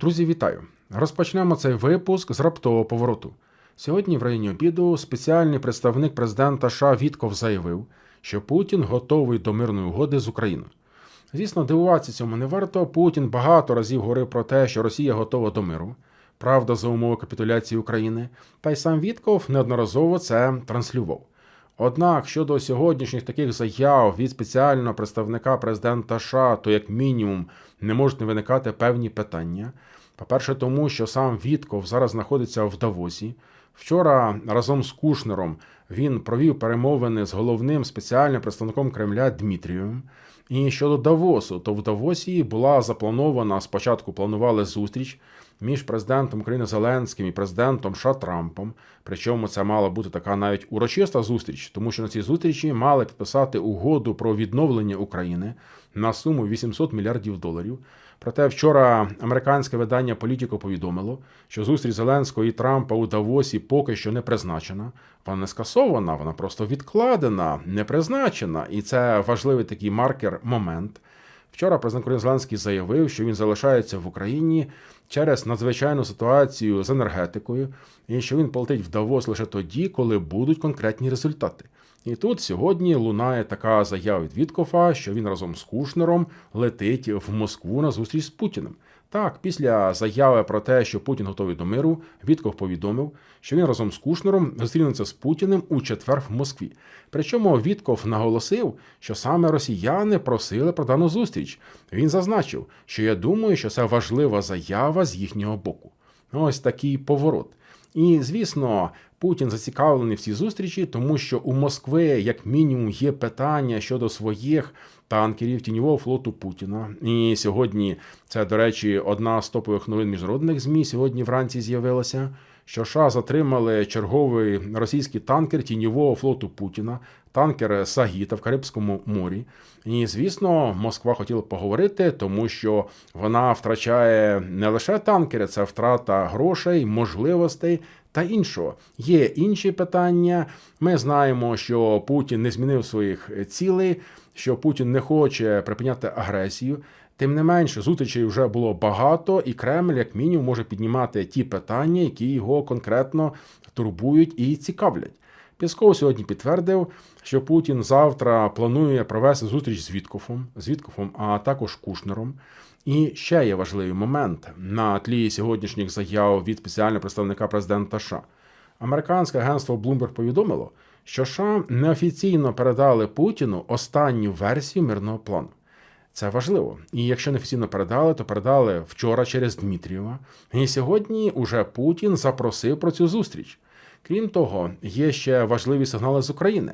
Друзі, вітаю! Розпочнемо цей випуск з раптового повороту. Сьогодні в районі обіду спеціальний представник президента США Вітков заявив, що Путін готовий до мирної угоди з Україною. Звісно, дивуватися цьому не варто. Путін багато разів говорив про те, що Росія готова до миру, правда за умови капітуляції України, та й сам Вітков неодноразово це транслював. Однак щодо сьогоднішніх таких заяв від спеціального представника президента США, то як мінімум не можуть не виникати певні питання. По-перше, тому що сам Вітков зараз знаходиться в Давосі. Вчора разом з Кушнером він провів перемовини з головним спеціальним представником Кремля Дмитрієм. І щодо Давосу, то в Давосі була запланована спочатку планували зустріч між президентом України Зеленським і президентом США Трампом. Причому це мала бути така навіть урочиста зустріч, тому що на цій зустрічі мали підписати угоду про відновлення України на суму 800 мільярдів доларів. Проте вчора американське видання Політіко повідомило, що зустріч Зеленського і Трампа у Давосі поки що не призначена. Вона не скасована, вона просто відкладена, не призначена, і це важливий такий маркер момент. Вчора президент України Зеленський заявив, що він залишається в Україні через надзвичайну ситуацію з енергетикою, і що він полетить в Давос лише тоді, коли будуть конкретні результати. І тут сьогодні лунає така заява від Віткофа, що він разом з Кушнером летить в Москву на зустріч з Путіним. Так, після заяви про те, що Путін готовий до миру, Вітков повідомив, що він разом з Кушнером зустрінеться з Путіним у четвер в Москві. Причому Вітков наголосив, що саме росіяни просили про дану зустріч. Він зазначив, що я думаю, що це важлива заява з їхнього боку. Ось такий поворот. І звісно, Путін зацікавлений в цій зустрічі, тому що у Москви, як мінімум, є питання щодо своїх танкерів тіньового флоту Путіна. І сьогодні це, до речі, одна з топових новин міжнародних змі. Сьогодні вранці з'явилася. Що США затримали черговий російський танкер тіньового флоту Путіна, танкер Сагіта в Карибському морі. І звісно, Москва хотіла поговорити, тому що вона втрачає не лише танкери, це втрата грошей, можливостей та іншого. Є інші питання. Ми знаємо, що Путін не змінив своїх цілей, що Путін не хоче припиняти агресію. Тим не менше, зустрічей вже було багато, і Кремль, як мінімум, може піднімати ті питання, які його конкретно турбують і цікавлять. Пісков сьогодні підтвердив, що Путін завтра планує провести зустріч з Віткофом, з Віткофом, а також Кушнером. І ще є важливий момент на тлі сьогоднішніх заяв від спеціального представника президента США. Американське агентство Bloomberg повідомило, що США неофіційно передали Путіну останню версію мирного плану. Це важливо. І якщо не офіційно передали, то передали вчора через Дмитрієва. І сьогодні уже Путін запросив про цю зустріч. Крім того, є ще важливі сигнали з України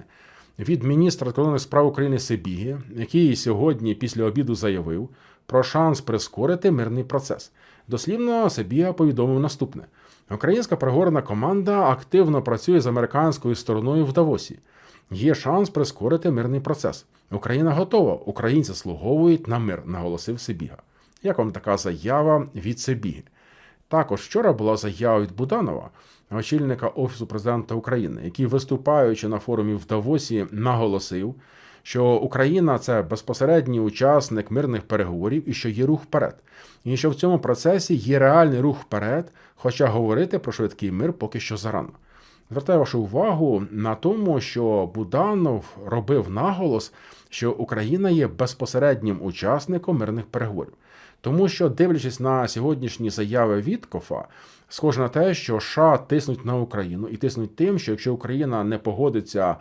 від міністра закордонних справ України Сибіги, який сьогодні після обіду заявив про шанс прискорити мирний процес. Дослівно Сибіга повідомив наступне: українська переговорна команда активно працює з американською стороною в Давосі. Є шанс прискорити мирний процес. Україна готова, українці слуговують на мир, наголосив Сибіга. Як вам така заява від Сибіги? Також вчора була заява від Буданова, очільника Офісу президента України, який, виступаючи на форумі в Давосі, наголосив, що Україна це безпосередній учасник мирних переговорів і що є рух вперед, і що в цьому процесі є реальний рух вперед, хоча говорити про швидкий мир поки що зарано. Звертаю вашу увагу на тому, що Буданов робив наголос, що Україна є безпосереднім учасником мирних переговорів. Тому що, дивлячись на сьогоднішні заяви Віткофа, схоже на те, що США тиснуть на Україну і тиснуть тим, що якщо Україна не погодиться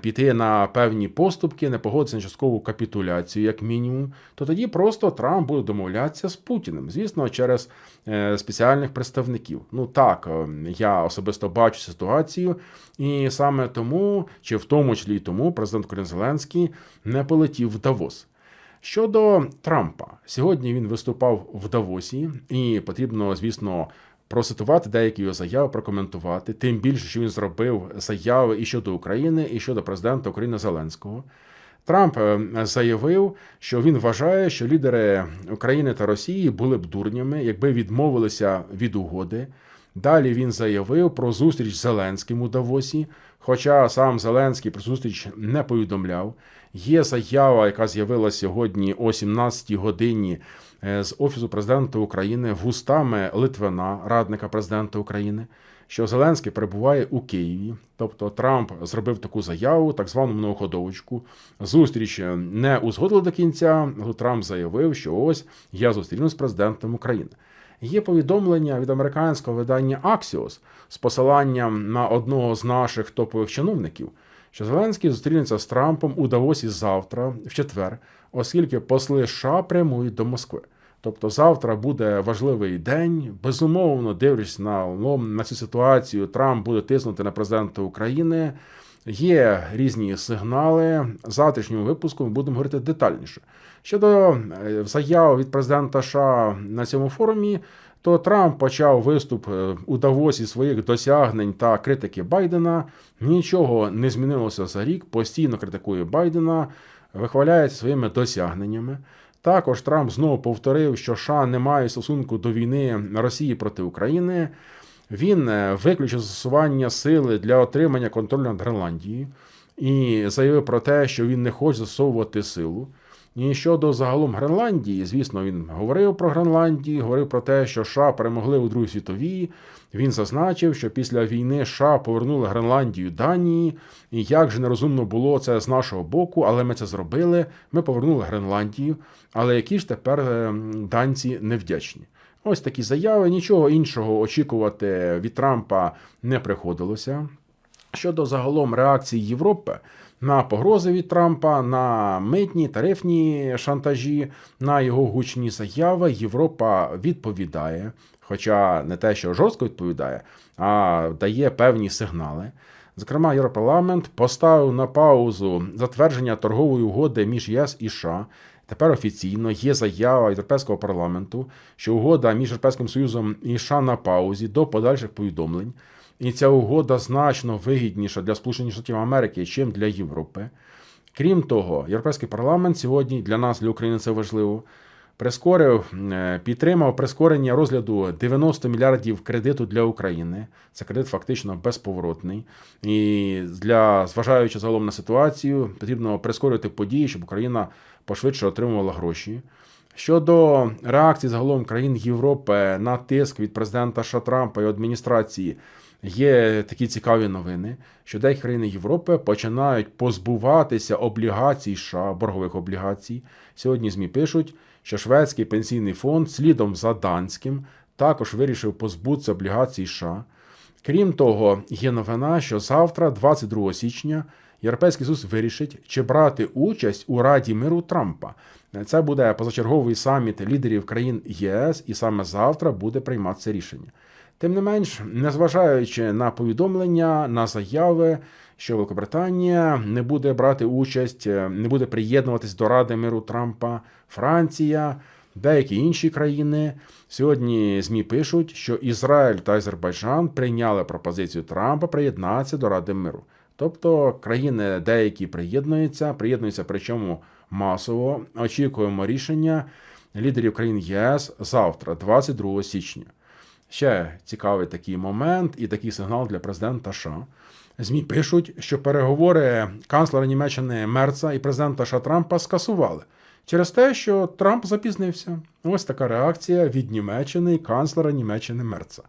піти на певні поступки, не погодиться на часткову капітуляцію, як мінімум, то тоді просто Трамп буде домовлятися з Путіним, звісно, через е, спеціальних представників. Ну так, е, я особисто бачу ситуацію, і саме тому, чи в тому числі і тому, президент Корін Зеленський не полетів в Давос. Щодо Трампа, сьогодні він виступав в Давосі, і потрібно, звісно, процитувати деякі його заяви, прокоментувати. Тим більше, що він зробив заяви і щодо України, і щодо президента України Зеленського. Трамп е, заявив, що він вважає, що лідери України та Росії були б дурнями, якби відмовилися від угоди. Далі він заявив про зустріч з Зеленським у Давосі, хоча сам Зеленський про зустріч не повідомляв. Є заява, яка з'явилася сьогодні о 17-й годині е, з Офісу президента України вустами Литвина, радника президента України, що Зеленський перебуває у Києві. Тобто Трамп зробив таку заяву, так звану многоходовочку. Зустріч не узгодили до кінця. Трамп заявив, що ось я зустрінусь з президентом України. Є повідомлення від американського видання Axios з посиланням на одного з наших топових чиновників, що Зеленський зустрінеться з Трампом у Давосі завтра, в четвер, оскільки посли США прямують до Москви. Тобто завтра буде важливий день. Безумовно, дивлячись на, ну, на цю ситуацію, Трамп буде тиснути на президента України. Є різні сигнали. В завтрашньому випуску ми будемо говорити детальніше. Щодо е, заяв від президента США на цьому форумі, то Трамп почав виступ е, у Давосі своїх досягнень та критики Байдена. Нічого не змінилося за рік. Постійно критикує Байдена, вихваляється своїми досягненнями. Також Трамп знову повторив, що США не має стосунку до війни Росії проти України. Він е, виключив застосування сили для отримання контролю над Гренландією і заявив про те, що він не хоче застосовувати силу. І щодо загалом Гренландії, звісно, він говорив про Гренландію, говорив про те, що США перемогли у Другій світовій. Він зазначив, що після війни США повернули Гренландію Данії, і як же нерозумно було це з нашого боку, але ми це зробили. Ми повернули Гренландію. Але які ж тепер е, данці невдячні? Ось такі заяви. Нічого іншого очікувати від Трампа не приходилося. Щодо загалом реакції Європи на погрози від Трампа, на митні тарифні шантажі, на його гучні заяви, Європа відповідає, хоча не те, що жорстко відповідає, а дає певні сигнали. Зокрема, Європарламент поставив на паузу затвердження торгової угоди між ЄС і США. Тепер офіційно є заява Європейського парламенту, що угода між Європейським Союзом і США на паузі до подальших повідомлень. І ця угода значно вигідніша для Сполучених Штатів Америки, чим для Європи. Крім того, Європейський парламент сьогодні для нас, для України, це важливо. Прискорив, е, підтримав прискорення розгляду 90 мільярдів кредиту для України. Це кредит фактично безповоротний. І для зважаючи загалом на ситуацію, потрібно прискорити події, щоб Україна пошвидше отримувала гроші. Щодо реакції загалом країн Європи на тиск від президента США Трампа і адміністрації, є такі цікаві новини, що деякі країни Європи починають позбуватися облігацій США, боргових облігацій. Сьогодні ЗМІ пишуть, що шведський пенсійний фонд слідом за данським також вирішив позбутися облігацій США. Крім того, є новина, що завтра, 22 січня, Європейський Союз вирішить, чи брати участь у Раді миру Трампа. Це буде позачерговий саміт лідерів країн ЄС, і саме завтра буде прийматися рішення. Тим не менш, незважаючи на повідомлення, на заяви, що Великобританія не буде брати участь, не буде приєднуватись до Ради миру Трампа, Франція, деякі інші країни. Сьогодні ЗМІ пишуть, що Ізраїль та Азербайджан прийняли пропозицію Трампа приєднатися до Ради миру. Тобто країни деякі приєднуються, приєднуються, причому масово. Очікуємо рішення лідерів країн ЄС завтра, 22 січня. Ще цікавий такий момент і такий сигнал для президента США. ЗМІ пишуть, що переговори канцлера Німеччини Мерца і президента США Трампа скасували через те, що Трамп запізнився. Ось така реакція від Німеччини і канцлера Німеччини Мерца.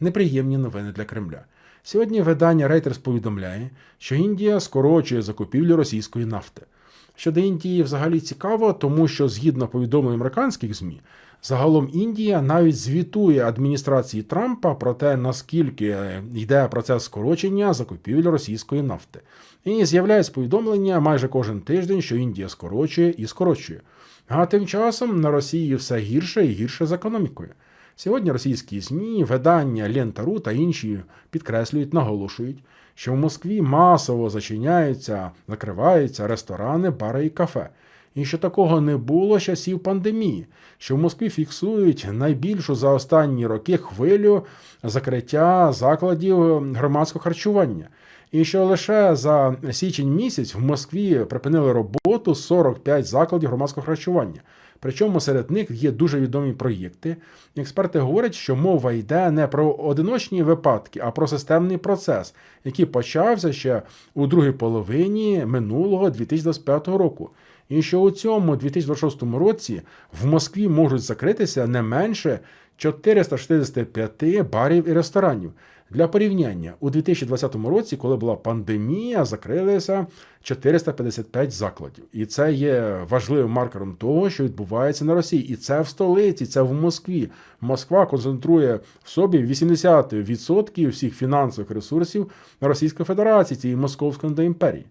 Неприємні новини для Кремля. Сьогодні видання Reuters повідомляє, що Індія скорочує закупівлю російської нафти. Щодо Індії взагалі цікаво, тому що згідно повідомлень американських ЗМІ, загалом Індія навіть звітує адміністрації Трампа про те, наскільки йде процес скорочення закупівлі російської нафти. І з'являється повідомлення майже кожен тиждень, що Індія скорочує і скорочує. А тим часом на Росії все гірше і гірше з економікою. Сьогодні російські ЗМІ, видання Лентару та інші підкреслюють, наголошують, що в Москві масово зачиняються, закриваються ресторани, бари і кафе. І що такого не було часів пандемії, що в Москві фіксують найбільшу за останні роки хвилю закриття закладів громадського харчування. І що лише за січень місяць в Москві припинили роботу 45 закладів громадського харчування. Причому серед них є дуже відомі проєкти. Експерти говорять, що мова йде не про одиночні випадки, а про системний процес, який почався ще у другій половині минулого 2025 року. І що у цьому 2026 році в Москві можуть закритися не менше 465 барів і ресторанів. Для порівняння, у 2020 році, коли була пандемія, закрилися 455 закладів. І це є важливим маркером того, що відбувається на Росії. І це в столиці, це в Москві. Москва концентрує в собі 80% всіх фінансових ресурсів Російської Федерації, цієї московської імперії.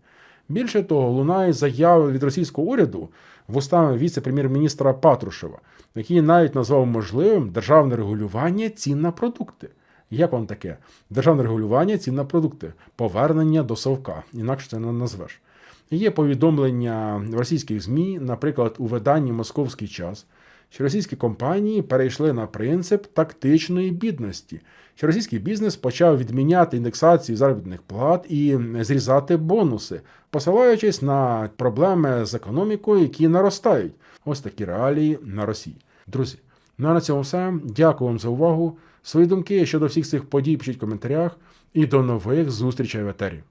Більше того, лунають заяви від російського уряду вустами віце-прем'єр-міністра Патрушева, який навіть назвав можливим державне регулювання цін на продукти. Як вам таке? Державне регулювання цін на продукти, повернення до совка, інакше це не назвеш. Є повідомлення в російських ЗМІ, наприклад, у виданні Московський час, що російські компанії перейшли на принцип тактичної бідності, що російський бізнес почав відміняти індексацію заробітних плат і зрізати бонуси, посилаючись на проблеми з економікою, які наростають. Ось такі реалії на Росії. Друзі, ну а на цьому все. Дякую вам за увагу. Свої думки щодо всіх цих подій пишіть в коментарях і до нових зустрічей в етері.